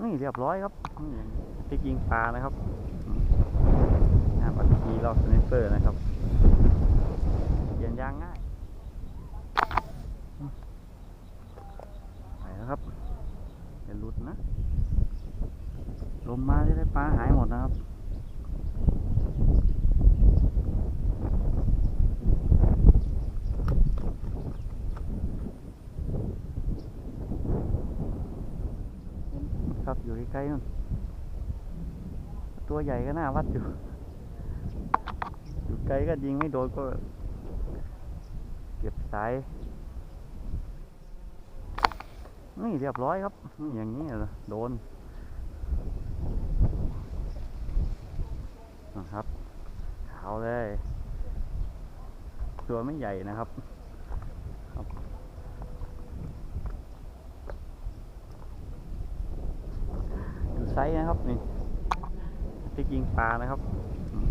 นี่เรียบร้อยครับติ๊กยิงปลานะครับอืมงานปัตตีรอกสเนเปอร์นะครับเปลี่ยนยางง่ายไปแล้วครับอย่าหลุดนะ ลมมาที่ได้ปลาหายหมดนะครับ ครับ อยู่ใกล้ๆนู่นตัวใหญ่ก็น่าวัดอยู่ อยู่ไกลก็ยิงไม่โดนก็เก็บสายนี่เรียบร้อยครับ อย่างนี้เหรอโดนนะครับขาวเลย ตัวไม่ใหญ่นะครับ ดู ไซส์นะครับนี่ที่ยิงปลานะครับอืม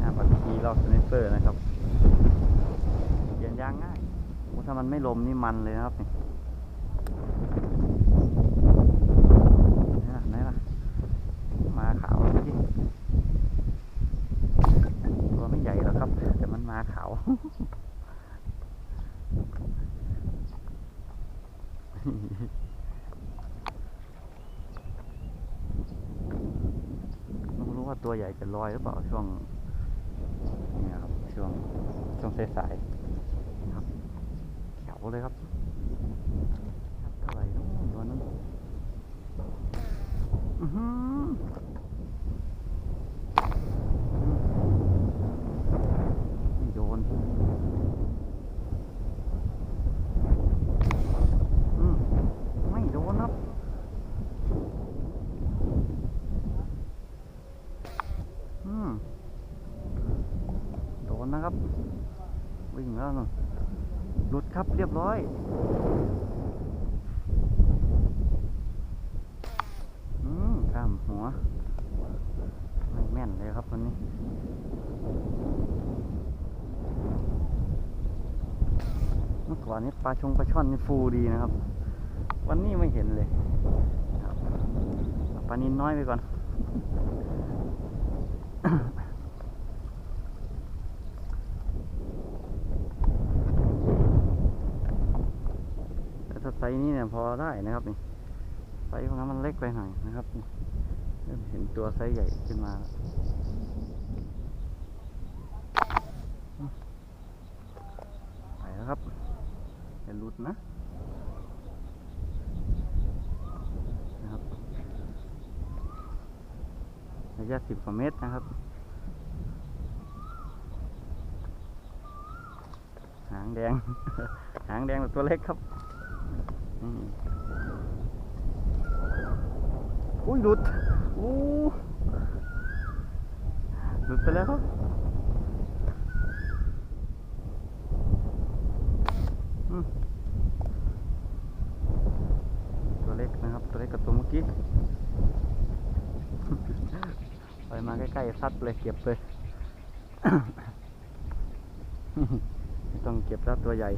งานปัตตีรอบสไนเปอร์นะครับเปลี่ยนยางง่ายโอ้ถ้ามันไม่ลมนี่มันเลยนะครับนี่ไหนล่ะไหนล่ะมาขาวเมื่อกี้ตัวไม่ใหญ่หรอกครับแต่มันมาขาว ไม่รู้ว่า ตัวใหญ่จะลอยหรือเปล่าช่วงนี่ครับช่วงช่วงสายๆครับแขวเลยครับอะไหร่เนตัวนั้นอื้อหือไม่โดนอืมไม่โดนครับ อืมโด นนะครับ วิ่งแล้วนู่นหลุดครับเรียบร้อยอืมข้ามหัว ไม่แม่นเลยครับวันนี้เมื่อก่อนนี้ปลาชงปลาช่อนนี่ฟูดีนะครับ วันนี้ไม่เห็นเลยปลานินน้อยไปก่อน แต่ถ้า ไซส์นี้เนี่ยพอได้นะครับนี่ไซส์ของนั้นมันเล็กไปหน่อยนะครับเริ่มเห็นตัวไซส์ใหญ่ขึ้นมาไปแล้วครับอย่าหลุดนะนะครับระยะสิบกว่าเมตรนะครับหางแดง หางแดงแบบตัวเล็กครับ อุ้ยหลุดอู้หลุดไปแล้วครับตัวเล็กนะครับ ตัวเล็กกับตัวเมื่อกี้ไปมาใกล้ๆซัดเลยเก็บเลยไม่ต้องเก็บแล้วตัวใหญ่